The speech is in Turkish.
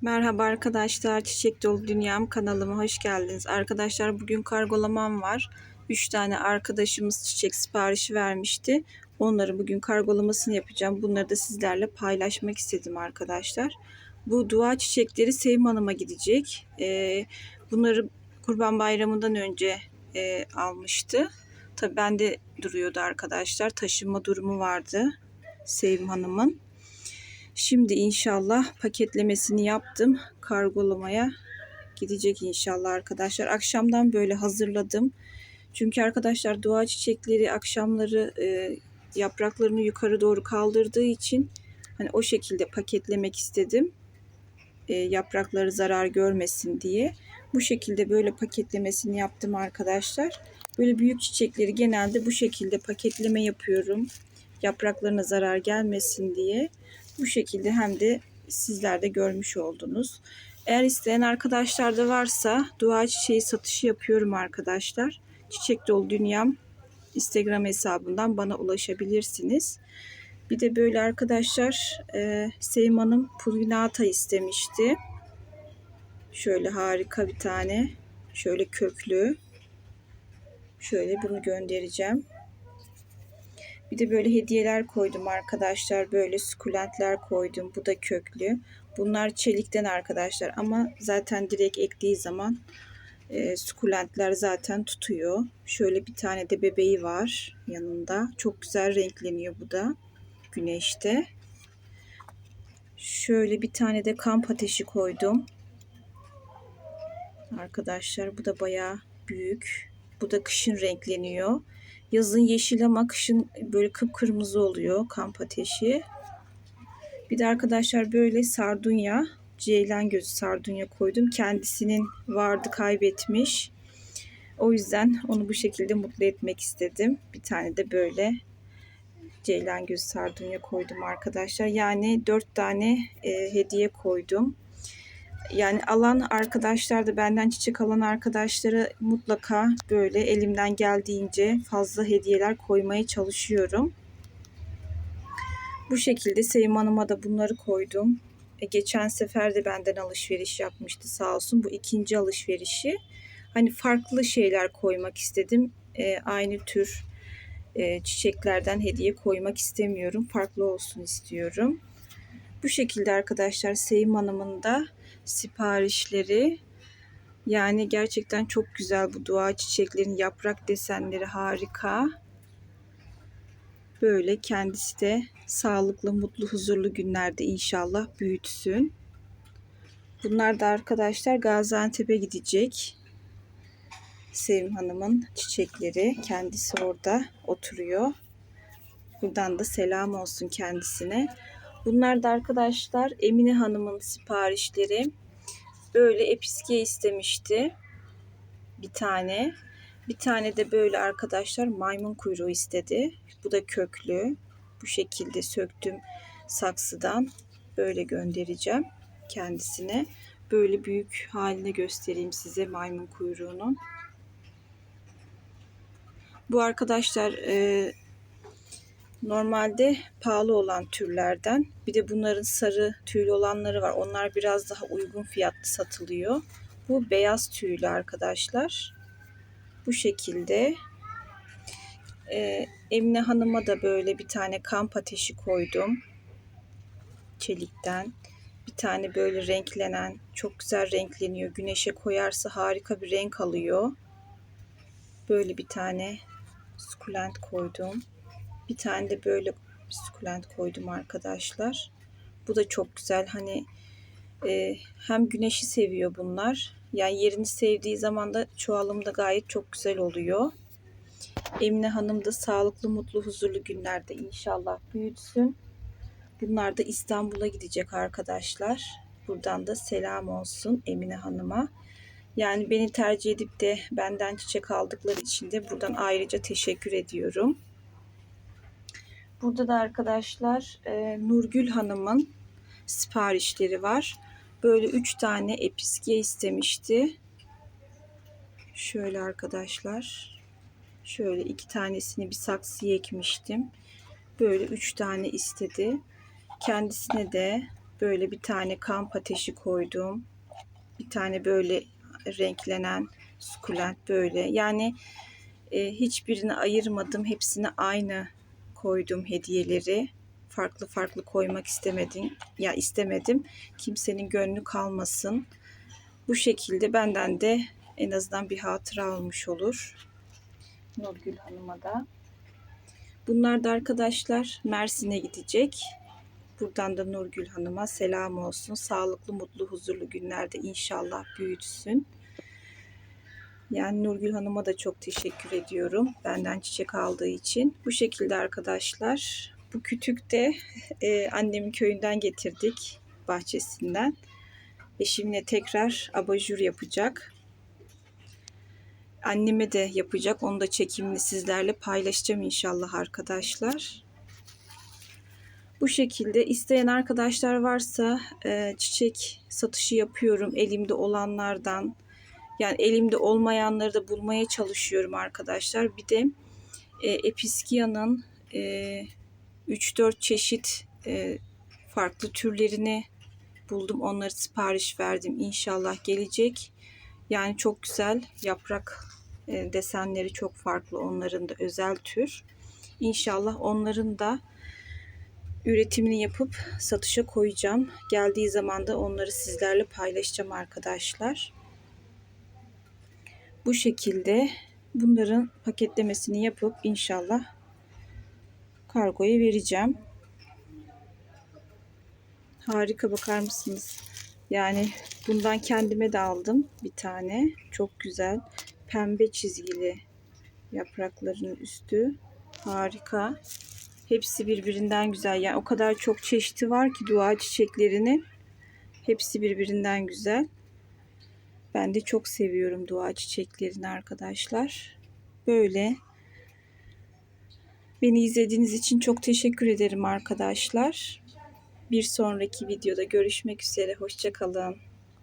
Merhaba arkadaşlar, Çiçek Dolu Dünyam kanalıma hoş geldiniz. Arkadaşlar bugün kargolamam var. 3 tane arkadaşımız çiçek siparişi vermişti. Onları bugün kargolamasını yapacağım. Bunları da sizlerle paylaşmak istedim arkadaşlar. Bu dua çiçekleri Sevim Hanım'a gidecek. Ee, bunları Kurban Bayramı'ndan önce e, almıştı. Tabii bende duruyordu arkadaşlar. Taşınma durumu vardı Sevim Hanım'ın. Şimdi inşallah paketlemesini yaptım. Kargolamaya gidecek inşallah arkadaşlar. Akşamdan böyle hazırladım. Çünkü arkadaşlar dua çiçekleri akşamları e, yapraklarını yukarı doğru kaldırdığı için hani o şekilde paketlemek istedim. E, yaprakları zarar görmesin diye. Bu şekilde böyle paketlemesini yaptım arkadaşlar. Böyle büyük çiçekleri genelde bu şekilde paketleme yapıyorum. Yapraklarına zarar gelmesin diye. Bu şekilde hem de sizler de görmüş oldunuz. Eğer isteyen arkadaşlar da varsa dua çiçeği satışı yapıyorum arkadaşlar. Çiçek Dolu Dünyam Instagram hesabından bana ulaşabilirsiniz. Bir de böyle arkadaşlar e, Sevim Hanım pulvinata istemişti. Şöyle harika bir tane. Şöyle köklü. Şöyle bunu göndereceğim. Bir de böyle hediyeler koydum arkadaşlar. Böyle sukulentler koydum. Bu da köklü. Bunlar çelikten arkadaşlar ama zaten direkt ektiği zaman e, sukulentler zaten tutuyor. Şöyle bir tane de bebeği var yanında. Çok güzel renkleniyor bu da güneşte. Şöyle bir tane de kamp ateşi koydum. Arkadaşlar bu da bayağı büyük. Bu da kışın renkleniyor. Yazın yeşil ama kışın böyle kıpkırmızı oluyor kamp ateşi. Bir de arkadaşlar böyle sardunya, ceylan gözü sardunya koydum. Kendisinin vardı kaybetmiş. O yüzden onu bu şekilde mutlu etmek istedim. Bir tane de böyle ceylan gözü sardunya koydum arkadaşlar. Yani dört tane e, hediye koydum. Yani alan arkadaşlar da benden çiçek alan arkadaşlara mutlaka böyle elimden geldiğince fazla hediyeler koymaya çalışıyorum. Bu şekilde Sevim Hanım'a da bunları koydum. E, geçen sefer de benden alışveriş yapmıştı sağ olsun. Bu ikinci alışverişi. Hani farklı şeyler koymak istedim. E, aynı tür e, çiçeklerden hediye koymak istemiyorum. Farklı olsun istiyorum. Bu şekilde arkadaşlar Sevim Hanım'ın da siparişleri. Yani gerçekten çok güzel bu dua çiçeklerin yaprak desenleri harika. Böyle kendisi de sağlıklı, mutlu, huzurlu günlerde inşallah büyütsün. Bunlar da arkadaşlar Gaziantep'e gidecek. Sevim Hanım'ın çiçekleri. Kendisi orada oturuyor. Buradan da selam olsun kendisine. Bunlar da arkadaşlar Emine Hanım'ın siparişleri. Böyle episke istemişti. Bir tane. Bir tane de böyle arkadaşlar maymun kuyruğu istedi. Bu da köklü. Bu şekilde söktüm saksıdan. Böyle göndereceğim kendisine. Böyle büyük haline göstereyim size maymun kuyruğunun. Bu arkadaşlar e, Normalde pahalı olan türlerden. Bir de bunların sarı tüylü olanları var. Onlar biraz daha uygun fiyatlı satılıyor. Bu beyaz tüylü arkadaşlar. Bu şekilde. Ee, Emine Hanım'a da böyle bir tane kamp ateşi koydum. Çelikten. Bir tane böyle renklenen, çok güzel renkleniyor. Güneşe koyarsa harika bir renk alıyor. Böyle bir tane sukulent koydum. Bir tane de böyle sukulent koydum arkadaşlar. Bu da çok güzel. Hani e, hem güneşi seviyor bunlar. Yani yerini sevdiği zaman da çoğalımda gayet çok güzel oluyor. Emine Hanım da sağlıklı, mutlu, huzurlu günlerde inşallah büyütsün. Bunlar da İstanbul'a gidecek arkadaşlar. Buradan da selam olsun Emine Hanım'a. Yani beni tercih edip de benden çiçek aldıkları için de buradan ayrıca teşekkür ediyorum. Burada da arkadaşlar e, Nurgül Hanım'ın siparişleri var. Böyle 3 tane episkiye istemişti. Şöyle arkadaşlar. Şöyle iki tanesini bir saksıya ekmiştim. Böyle 3 tane istedi. Kendisine de Böyle bir tane kamp ateşi koydum. Bir tane böyle renklenen sukulent böyle. Yani e, hiçbirini ayırmadım. Hepsine aynı koydum hediyeleri. Farklı farklı koymak istemedim. Ya istemedim. Kimsenin gönlü kalmasın. Bu şekilde benden de en azından bir hatıra olmuş olur. Nurgül Hanım'a da. Bunlar da arkadaşlar Mersin'e gidecek. Buradan da Nurgül Hanım'a selam olsun. Sağlıklı, mutlu, huzurlu günlerde inşallah büyütsün. Yani Nurgül Hanım'a da çok teşekkür ediyorum. Benden çiçek aldığı için. Bu şekilde arkadaşlar. Bu kütük de e, annemin köyünden getirdik. Bahçesinden. Eşimle tekrar abajur yapacak. Anneme de yapacak. Onu da çekimini sizlerle paylaşacağım inşallah arkadaşlar. Bu şekilde isteyen arkadaşlar varsa e, çiçek satışı yapıyorum elimde olanlardan. Yani elimde olmayanları da bulmaya çalışıyorum arkadaşlar. Bir de e, Episkia'nın e, 3-4 çeşit e, farklı türlerini buldum. Onları sipariş verdim. İnşallah gelecek. Yani çok güzel yaprak e, desenleri çok farklı. Onların da özel tür. İnşallah onların da üretimini yapıp satışa koyacağım. Geldiği zaman da onları sizlerle paylaşacağım arkadaşlar. Bu şekilde bunların paketlemesini yapıp inşallah kargoya vereceğim. Harika bakar mısınız? Yani bundan kendime de aldım bir tane. Çok güzel. Pembe çizgili yaprakların üstü. Harika. Hepsi birbirinden güzel. Yani o kadar çok çeşidi var ki dua çiçeklerinin. Hepsi birbirinden güzel. Ben de çok seviyorum dua çiçeklerini arkadaşlar. Böyle. Beni izlediğiniz için çok teşekkür ederim arkadaşlar. Bir sonraki videoda görüşmek üzere. Hoşçakalın.